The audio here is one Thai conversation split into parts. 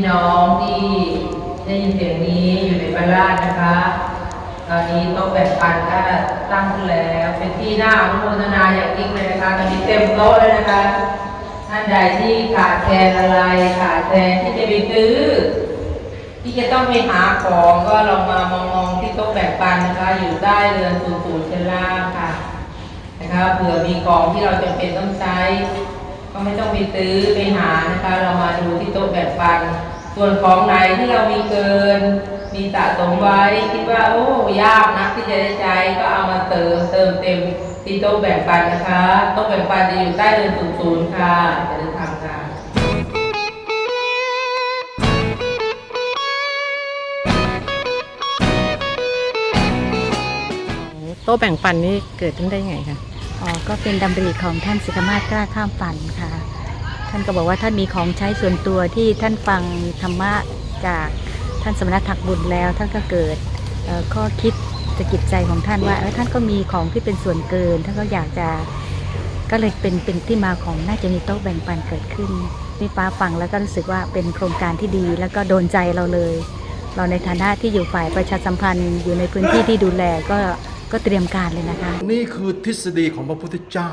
พี่น้องที่ได้ยินเสียงนี้อยู่ในบ้านราชนะคะ ตอนนี้โต๊ะแบ่งปันก็ตั้งขึ้นแล้ว เป็นที่น่าอนุโมทนาอย่างยิ่งเลยนะคะตอนนี้เต็มโต๊ะเลยนะคะท่านใดที่ขาดแคลนอะไรขาดแคลนที่จะไปซื้อที่จะต้องไปหาของก็ลองมามองมองที่โต๊ะแบ่งปันนะคะ อยู่ใต้เรือนศูนย์ศูนย์ชั้นล่างค่ะนะคะเผื่อมีของที่เราจำเป็นต้องใช้ ก็ไม่ต้องไปซื้อไปหานะคะ เรามาดูที่โต๊ะแบ่งปัน ส่วนของไหนที่เรามีเกิน มีสะสมไว้คิดว่าโอ้ยากนะที่จะได้ใช้ก็เอามาเติมเติมเต็มที่โต๊ะแบ่งปันนะคะโต๊ะแบ่งปันจะอยู่ใต้เรือนศูนย์ศูนย์ค่ะจะเดินทางค่ะโต๊ะแบ่งปันนี่เกิดขึ้นได้ยังไงคะอ๋อก็เป็นดำริของท่านสิกขามาศกล้าข้ามฝันค่ะ ท่านก็บอกว่าท่านมีของใช้ส่วนตัวที่ท่านฟังธรรมะจากท่านสมณถักบุญแล้ว ท่านก็เกิดข้อคิดสะกิดใจของท่านว่าท่านก็มีของที่เป็นส่วนเกิน ท่านก็อยากจะก็เลยเป็นเป็นที่มาของน่าจะมีโต๊ะแบ่งปันเกิดขึ้นนี่ป้าฟังแล้วก็รู้สึกว่าเป็นโครงการที่ดี แล้วก็โดนใจเราเลย เราในฐานะที่อยู่ฝ่ายประชาสัมพันธ์อยู่ในพื้นที่ที่ดูแลก็ก็เตรียมการเลยนะคะ นี่คือทฤษฎีของพระพุทธเจ้า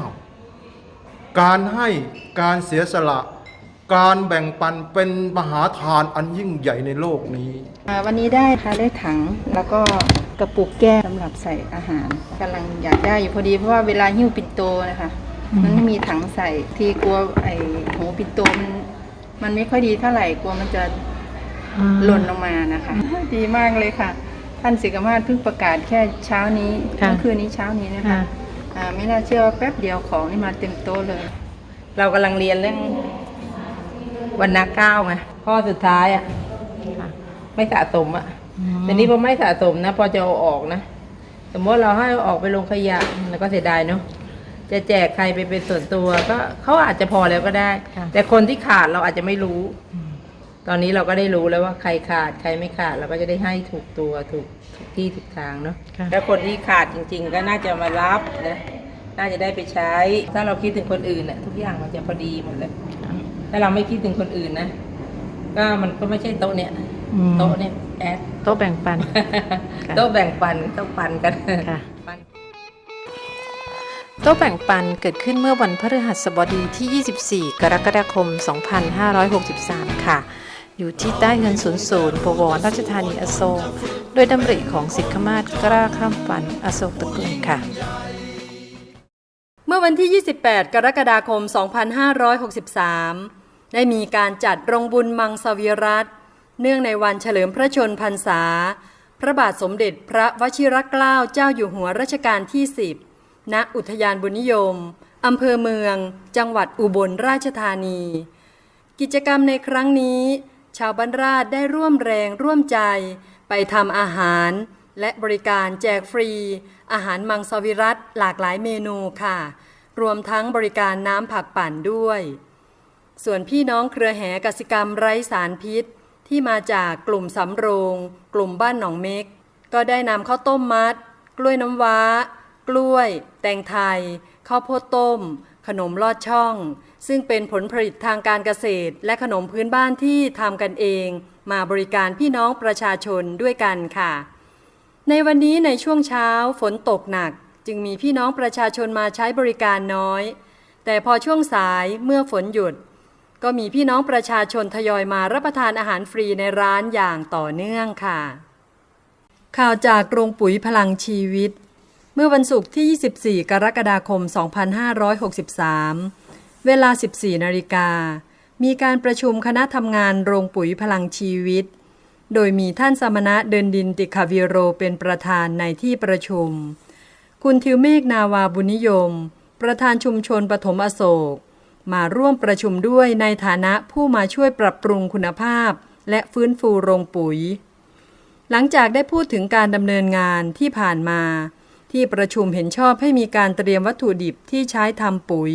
การให้การเสียสละ การแบ่งปันเป็นมหาทานอันยิ่งใหญ่ในโลกนี้ อ่าวันนี้ได้ค่ะได้ถังแล้วก็กระปุกแก้วสำหรับใส่อาหารกำลังอยากได้อยู่พอดีเพราะว่าเวลาหิ้วปิ่นโตนะคะมันไม่มีถังใส่ที่กลัวไอ้หูปิ่นโตมันมันไม่ค่อยดีเท่าไหร่กลัวมันจะหล่นลงมานะคะ ดีมากเลยค่ะ ท่านศิกมาศเพิ่งประกาศแค่เช้านี้ค่ะเมื่อคืนนี้เช้านี้นะคะ ค่ะอ่า ไม่น่าเชื่อว่าแป๊บเดียวของนี่มาเต็มโต๊ะเลย เรากำลังเรียนเรื่องวันนาเก้าไงข้อสุดท้ายอะไม่สะสมอะแต่นี้พอไม่สะสมนะ พอจะเอาออกนะสมมติเราให้เอาออกไปลงขยะแล้วก็เสียดายเนาะจะแจกใครไปเป็นส่วนตัวก็เขาอาจจะพอแล้วก็ได้ค่ะแต่คนที่ขาดเราอาจจะไม่รู้ ตอนนี้เราก็ได้รู้แล้วว่าใครขาดใครไม่ขาดเราก็จะได้ให้ถูกตัวถูกถูกที่ถูกทางเนาะค่ะ แล้วคนที่ขาดจริง ๆ ก็น่าจะมารับนะน่าจะได้ไปใช้ ถ้าเราคิดถึงคนอื่นน่ะทุกอย่างมันจะพอดีหมดเลยถ้าเราไม่คิดถึงคนอื่นนะก็มันก็ไม่ใช่โต๊ะเนี่ยอืมโต๊ะเนี่ยแอด โต๊ะแบ่งปัน ค่ะ โต๊ะแบ่งปันต้องปันกันค่ะ ปัน โต๊ะแบ่งปันเกิดขึ้นเมื่อวันพฤหัสบดีที่ 24 กรกฎาคม 2563 ค่ะ อยู่ที่ใต้เงินศูนย์ศูนย์บวรราชธานีอโศกโดยดำริของสิทธมาศกล้าข้ามฝันอโศกตระกูลค่ะเมื่อวันที่ 28 กรกฎาคม 2563 ได้มีการจัดโรงบุญมังสวิรัตเนื่องในวันเฉลิมพระชนพรรษา พระบาทสมเด็จพระวชิรเกล้าเจ้าอยู่หัวรัชกาลที่ 10 ณ อุทยานบุญนิยม อำเภอเมือง จังหวัดอุบลราชธานี กิจกรรมในครั้งนี้ ชาวบ้านราชได้ร่วมแรงร่วมใจ ไปทำอาหาร และบริการแจกฟรี อาหารมังสวิรัตหลากหลายเมนูค่ะ รวมทั้งบริการน้ำผักปั่นด้วย ส่วนพี่น้องเครือแห่กสิกรรมไร้สารพิษ ที่มาจากกลุ่มสำโรง กลุ่มบ้านหนองเม็ก ก็ได้นำข้าวต้มมัด กล้วยน้ำว้า กล้วย แตงไทย ข้าวโพดต้ม ขนมลอดช่อง ซึ่งเป็นผลผลิตทางการเกษตร และขนมพื้นบ้านที่ทำกันเอง มาบริการพี่น้องประชาชนด้วยกันค่ะ ในวันนี้ในช่วงเช้าฝนตกหนัก จึงมีพี่น้องประชาชนมาใช้บริการน้อย แต่พอช่วงสายเมื่อฝนหยุด ก็มีพี่น้องประชาชนทยอยมารับประทานอาหารฟรีในร้านอย่างต่อเนื่องค่ะ ข่าวจากโรงปุ๋ยพลังชีวิต เมื่อวันศุกร์ที่ 24 กรกฎาคม 2563 เวลา 14 นาฬิกา มีการประชุมคณะทำงานโรงปุ๋ยพลังชีวิต โดยมีท่านสมณะเดินดินติคาวิโรเป็นประธานในที่ประชุม คุณทิวเมฆนาวาบุญนิยม ประธานชุมชนปฐมอโศก มาร่วมประชุมด้วยในฐานะผู้มาช่วยปรับปรุงคุณภาพ และฟื้นฟูโรงปุ๋ย หลังจากได้พูดถึงการดำเนินงานที่ผ่านมา ที่ประชุมเห็นชอบให้มีการเตรียมวัตถุดิบที่ใช้ทำปุ๋ย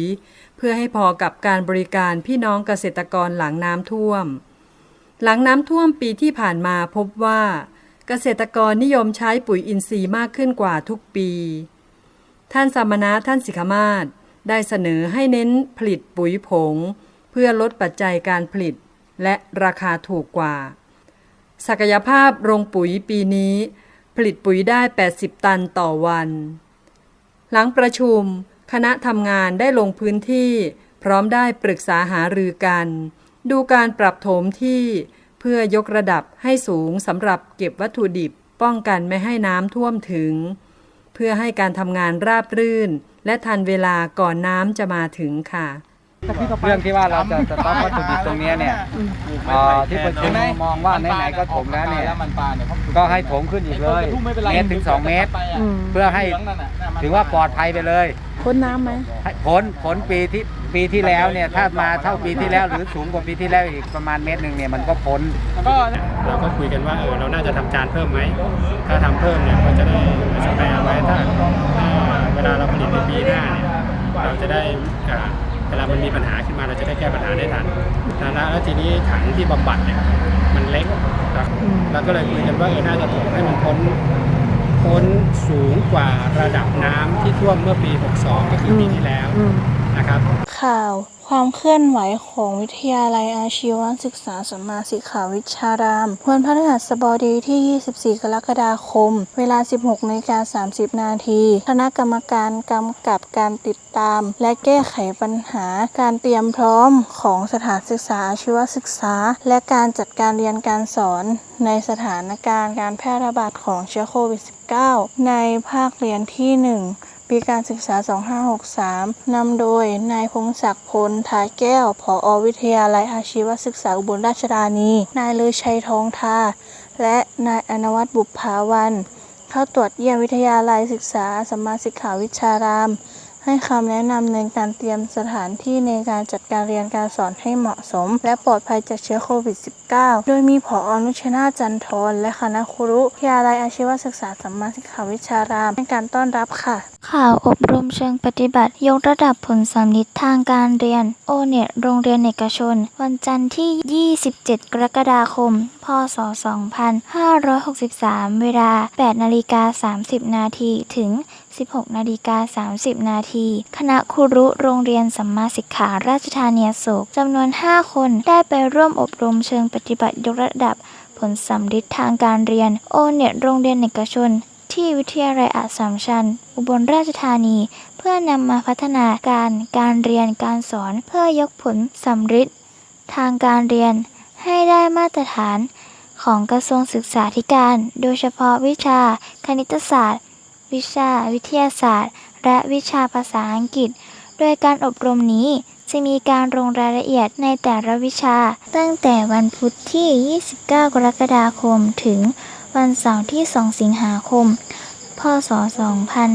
เพื่อให้พอกับการบริการพี่น้องเกษตรกรหลังน้ำท่วม หลังน้ำท่วมปีที่ผ่านมาพบว่า เกษตรกรนิยมใช้ปุ๋ยอินทรีย์มากขึ้นกว่าทุกปี ท่านสมณะท่านสิกขมาศได้เสนอให้เน้นผลิตปุ๋ยผง เพื่อลดปัจจัยการผลิต และราคาถูกกว่า ศักยภาพโรงปุ๋ยปีนี้ ผลิตปุ๋ยได้ 80 ตันต่อวัน หลังประชุม คณะทำงานได้ลงพื้นที่ พร้อมได้ปรึกษาหารือกัน ดูการปรับโถมที่เพื่อยกระดับให้สูงสำหรับเก็บวัตถุดิบป้องกันไม่ให้น้ำท่วมถึง เพื่อให้การทำงานราบรื่น และทันเวลาก่อนน้ำจะมาถึงค่ะ เรื่องที่ว่าเราจะสต็อกวัตถุดิบตรงเนี้ยเนี่ยเอ่อที่ประชุมมองว่าไหนๆก็ถมแล้วเนี่ยก็ให้ถมขึ้นอีกเลยเมตรถึง2เมตร เพื่อให้ถือว่าปลอดภัยไปเลยพ้นน้ำไหมให้ผลผลปีที่ปีที่แล้วเนี่ยถ้ามาเท่าปีที่แล้วหรือสูงกว่าปีที่แล้วอีกประมาณเมตรหนึ่งเนี่ยมันก็พ้นเราก็คุยกันว่าเออเราน่าจะทำจานเพิ่มไหมถ้าทำเพิ่มเนี่ยก็จะได้สแปร์ไว้ถ้าถ้าเวลาเราผลิตในปีหน้าเนี่ยเราจะได้อ่า เวลามันมีปัญหาขึ้นมาเราจะได้แก้ปัญหาได้ทันแล้วแล้วทีนี้ถังที่บำบัดเนี่ยมันเล็กครับเราก็เลยคุยกันว่าเออน่าจะถมให้มันพ้นพ้นสูงกว่าระดับน้ำที่ท่วมเมื่อปี 62 ก็คือปีที่แล้วนะครับ ข่าว ความเคลื่อนไหวของวิทยาลัยอาชีวศึกษาสมมาสิกขาวิชาราม วันพฤหัสบดีที่ 24 กรกฎาคม เวลา 16นาฬิกา30 นาที คณะกรรมการกำกับการติดตาม และแก้ไขปัญหา การเตรียมพร้อมของสถานศึกษาอาชีวศึกษา และการจัดการเรียนการสอน ในสถานการณ์การแพร่ระบาดของเชื้อโควิด -19 ในภาคเรียนที่ 1 ปีการศึกษา 2563 นำโดย นายพงศักดิ์พลทายแก้วผอวิทยาลัยอาชีวศึกษาอุบลราชธานี นายลือชัยทองทา และนายอนวัตบุปภาวัน เข้าตรวจเยี่ยมวิทยาลัยศึกษาสัมมาสิกขาวิชาราม ให้คำแนะนำในการเตรียมสถานที่ในการจัดการเรียนการสอนให้เหมาะสม และปลอดภัยจากเชื้อโควิด -19 โดยมีผออนุชนาจันทรและคณะครุวิทยาลัยอาชีวศึกษาสัมมาสิกขาวิชารามในการต้อนรับค่ะข่าวอบรมเชิงปฏิบัติ ยกระดับผลสำลิดทางการเรียน โอเน็ตโรงเรียนเอกชน วันจันทร์ที่ 27 กรกฎาคม พศ 2563 เวลา 8 นาฬิกา 30 นาทีถึง 16 นาฬิกา 30 นาที คณะครูรุโรงเรียนสัมมาสิกขาราชธานีโศกจำนวน 5 คนได้ไปร่วมอบรมเชิงปฏิบัติยกระดับผลสำลิดทางการเรียน โอเน็ตโรงเรียนเอกชน ที่วิทยาลัยอัสสัมชัญ อุบลราชธานี เพื่อนำมาพัฒนาการการเรียนการสอนเพื่อยกผลสำลิดทางการเรียนให้ได้มาตรฐานของกระทรวงศึกษาธิการ โดยเฉพาะวิชาคณิตศาสตร์ วิชาวิทยาศาสตร์ และวิชาภาษาอังกฤษ โดยการอบรมนี้จะมีการลงรายละเอียดในแต่ละวิชา ตั้งแต่วันพุธที่ 29 กรกฎาคม ถึง วันเสาร์ที่ 2 สิงหาคม พศ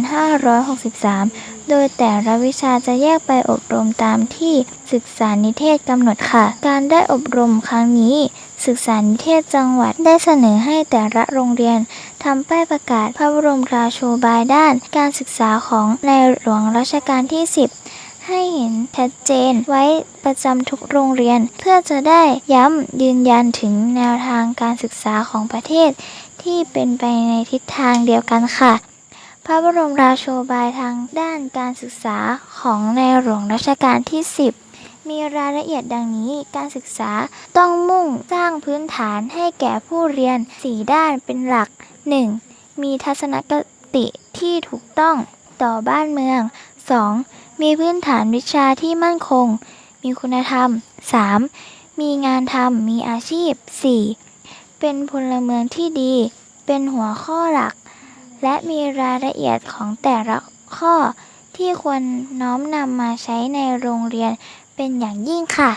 2563 โดยแต่ละวิชาจะแยกไปอบรมตามที่ศึกษานิเทศกำหนดค่ะ การได้อบรมครั้งนี้ ศึกษานิเทศจังหวัดได้เสนอให้แต่ละโรงเรียนทำป้ายประกาศพระบรมราโชบายด้าน การศึกษาของในหลวงรัชกาลที่ 10ให้เห็นชัดเจนไว้ประจำทุกโรงเรียน เพื่อจะได้ย้ำยืนยันถึงแนวทางการศึกษาของประเทศ ที่เป็นไปในทิศทางเดียวกันค่ะ พระบรมราโชบายทางด้านการศึกษาของในหลวงรัชกาลที่ 10 มีรายละเอียดดังนี้การศึกษาต้องมุ่งสร้างพื้นฐานให้แก่ผู้เรียน4ด้านเป็นหลัก 1. มีทัศนคติที่ถูกต้องต่อบ้านเมือง 2. มีพื้นฐานวิชาที่มั่นคง มีคุณธรรม 3. มีงานทำมีอาชีพ 4. เป็นพลเมืองที่ดี เป็นหัวข้อหลัก และมีรายละเอียดของแต่ละข้อที่ควรน้อมนำมาใช้ในโรงเรียนเป็นอย่างยิ่งค่ะ